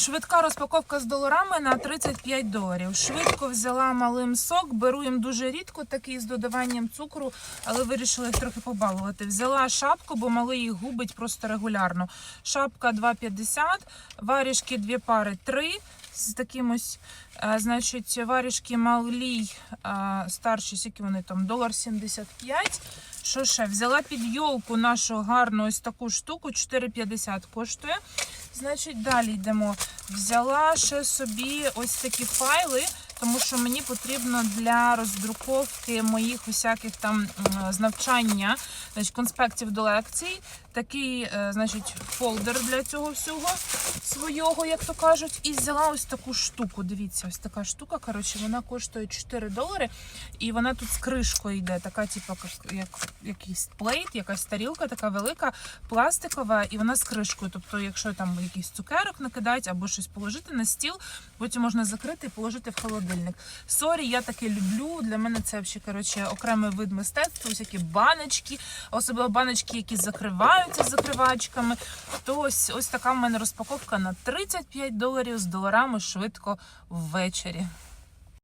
Швидка розпаковка з доларами на 35 доларів. Швидко взяла малим сок, беру їм дуже рідко, такий з додаванням цукру, але вирішила їх трохи побалувати. Взяла шапку, бо малий їх губить просто регулярно. Шапка 2,50, варішки дві пари 3 з таким ось, е, значить, варішки малій, е, старші, скільки вони там, долар 75. Що ще? Взяла під йолку нашу гарну ось таку штуку, 4,50 коштує. Значить, далі йдемо. Взяла ще собі ось такі файли, тому що мені потрібно для роздруковки моїх усяких там з навчання, значить, конспектів до лекцій. Такий, е, значить, фолдер для цього всього свого, як то кажуть, і взяла ось таку штуку. Дивіться, ось така штука. Коротше, вона коштує 4 долари, і вона тут з кришкою йде. Така, типу, як, як якийсь плейт, якась тарілка, така велика, пластикова, і вона з кришкою. Тобто, якщо там якийсь цукерок накидають або щось положити на стіл, потім можна закрити і положити в холодильник. Сорі, я таке люблю. Для мене це взагалі, коротше, окремий вид мистецтва, усякі баночки, особливо баночки, які закриваються закривачками. То ось ось така в мене розпаковка на 35 доларів з доларами швидко ввечері.